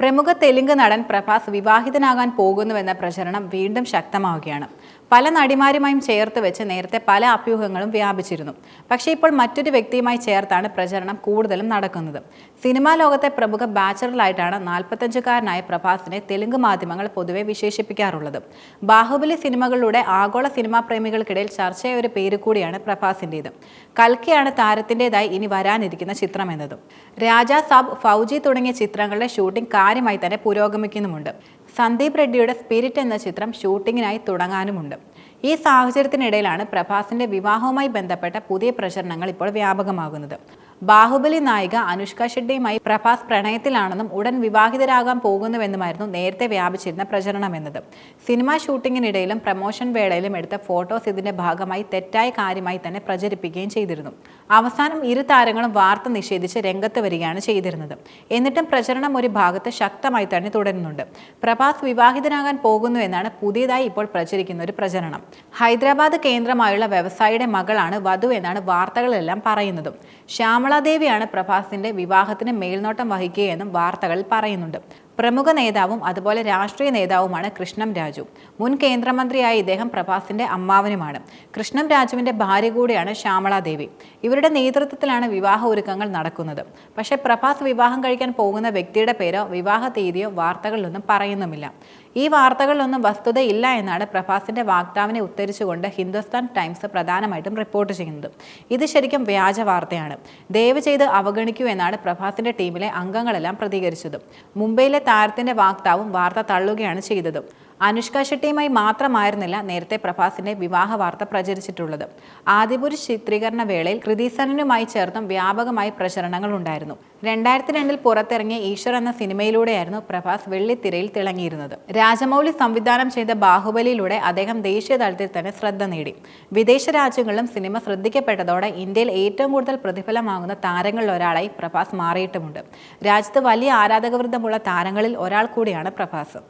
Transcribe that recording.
പ്രമുഖ തെലുങ്ക് നടൻ പ്രഭാസ് വിവാഹിതനാകാൻ പോകുന്നുവെന്ന പ്രചരണം വീണ്ടും ശക്തമാവുകയാണ്. പല നടിമാരുമായും ചേർത്ത് വെച്ച് നേരത്തെ പല അഭ്യൂഹങ്ങളും വ്യാപിച്ചിരുന്നു. പക്ഷേ ഇപ്പോൾ മറ്റൊരു വ്യക്തിയുമായി ചേർത്താണ് പ്രചരണം കൂടുതലും നടക്കുന്നത്. സിനിമാ ലോകത്തെ പ്രമുഖ ബാച്ചലറായിട്ടാണ് നാൽപ്പത്തഞ്ചുകാരനായ പ്രഭാസിനെ തെലുങ്ക് മാധ്യമങ്ങൾ പൊതുവെ വിശേഷിപ്പിക്കാറുള്ളത്. ബാഹുബലി സിനിമകളിലൂടെ ആഗോള സിനിമാ പ്രേമികൾക്കിടയിൽ ചർച്ചയായ ഒരു പേര് കൂടിയാണ് പ്രഭാസിന്റേത് കൽക്കയാണ് താരത്തിന്റെതായി ഇനി വരാനിരിക്കുന്ന ചിത്രം എന്നതും. രാജാ സാബ് ഫൗജി തുടങ്ങിയ ചിത്രങ്ങളുടെ ഷൂട്ടിംഗ് കാര്യമായി തന്നെ പുരോഗമിക്കുന്നുമുണ്ട്. സന്ദീപ് റെഡ്ഡിയുടെ സ്പിരിറ്റ് എന്ന ചിത്രം ഷൂട്ടിങ്ങിനായി തുടങ്ങാനുമുണ്ട്. ഈ സാഹചര്യത്തിനിടയിലാണ് പ്രഭാസിന്റെ വിവാഹവുമായി ബന്ധപ്പെട്ട പുതിയ പ്രചരണങ്ങൾ ഇപ്പോൾ വ്യാപകമാകുന്നത്. ബാഹുബലി നായിക അനുഷ്ക ഷെഡ്ഡിയുമായി പ്രഭാസ് പ്രണയത്തിലാണെന്നും ഉടൻ വിവാഹിതരാകാൻ പോകുന്നുവെന്നുമായിരുന്നു നേരത്തെ വ്യാപിച്ചിരുന്ന പ്രചരണം എന്നത്. സിനിമാ ഷൂട്ടിങ്ങിനിടയിലും പ്രമോഷൻ വേളയിലും എടുത്ത ഫോട്ടോസ് ഇതിന്റെ ഭാഗമായി തെറ്റായ കാര്യമായി തന്നെ പ്രചരിപ്പിക്കുകയും ചെയ്തിരുന്നു. അവസാനം ഇരു താരങ്ങളും വാർത്ത നിഷേധിച്ച് രംഗത്ത് വരികയാണ് ചെയ്തിരുന്നത്. എന്നിട്ടും പ്രചരണം ഒരു ഭാഗത്ത് ശക്തമായി തന്നെ തുടരുന്നുണ്ട്. പ്രഭാസ് വിവാഹിതനാകാൻ പോകുന്നു എന്നാണ് പുതിയതായി ഇപ്പോൾ പ്രചരിക്കുന്ന ഒരു പ്രചരണം. ഹൈദരാബാദ് കേന്ദ്രമായുള്ള വ്യവസായിയുടെ മകളാണ് വധു എന്നാണ് വാർത്തകളെല്ലാം പറയുന്നതും. ശ്യാമളാദേവിയാണ് പ്രഭാസിന്റെ വിവാഹത്തിന് മേൽനോട്ടം വഹിക്കുകയെന്നും വാർത്തകൾ പറയുന്നുണ്ട്. പ്രമുഖ നേതാവും അതുപോലെ രാഷ്ട്രീയ നേതാവുമാണ് കൃഷ്ണം രാജു. മുൻ കേന്ദ്രമന്ത്രിയായ ഇദ്ദേഹം പ്രഭാസിന്റെ അമ്മാവനുമാണ്. കൃഷ്ണം രാജുവിന്റെ ഭാര്യ കൂടിയാണ് ശ്യാമളാദേവി ഇവരുടെ നേതൃത്വത്തിലാണ് വിവാഹ ഒരുക്കങ്ങൾ നടക്കുന്നത്. പക്ഷേ പ്രഭാസ് വിവാഹം കഴിക്കാൻ പോകുന്ന വ്യക്തിയുടെ പേരോ വിവാഹ തീയതിയോ വാർത്തകളിലൊന്നും പറയുന്നുമില്ല. ഈ വാർത്തകളിലൊന്നും വസ്തുതയില്ല എന്നാണ് പ്രഭാസിന്റെ വാക്താവിനെ ഉദ്ധരിച്ചുകൊണ്ട് ഹിന്ദുസ്ഥാൻ ടൈംസ് പ്രധാനമായിട്ടും റിപ്പോർട്ട് ചെയ്യുന്നത്. ഇത് ശരിക്കും വ്യാജ വാർത്തയാണ്. ദയവ് ചെയ്ത് അവഗണിക്കൂ എന്നാണ് പ്രഭാസിന്റെ ടീമിലെ അംഗങ്ങളെല്ലാം പ്രതികരിച്ചത്. മുംബൈയിലെ താരത്തിന്റെ വാക്താവും വാർത്ത തള്ളുകയാണ് ചെയ്തത് അനുഷ്ക ഷെട്ടിയുമായി മാത്രമായിരുന്നില്ല നേരത്തെ പ്രഭാസിന്റെ വിവാഹ വാർത്ത പ്രചരിച്ചിട്ടുള്ളത്. ആദിപുരുഷ് ചിത്രീകരണ വേളയിൽ കൃതിസനനുമായി ചേർന്നും വ്യാപകമായി പ്രചരണങ്ങൾ ഉണ്ടായിരുന്നു. രണ്ടായിരത്തി രണ്ടിൽ പുറത്തിറങ്ങിയ ഈശ്വർ എന്ന സിനിമയിലൂടെയായിരുന്നു പ്രഭാസ് വെള്ളിത്തിരയിൽ തിളങ്ങിയിരുന്നത്. രാജമൗലി സംവിധാനം ചെയ്ത ബാഹുബലിയിലൂടെ അദ്ദേഹം ദേശീയ തലത്തിൽ തന്നെ ശ്രദ്ധ നേടി. വിദേശ രാജ്യങ്ങളിലും സിനിമ ശ്രദ്ധിക്കപ്പെട്ടതോടെ ഇന്ത്യയിൽ ഏറ്റവും കൂടുതൽ പ്രതിഫലമാകുന്ന താരങ്ങളിൽ ഒരാളായി പ്രഭാസ് മാറിയിട്ടുമുണ്ട്. രാജ്യത്ത് വലിയ ആരാധകവൃന്ദമുള്ള താരങ്ങളിൽ ഒരാൾ കൂടിയാണ് പ്രഭാസ്.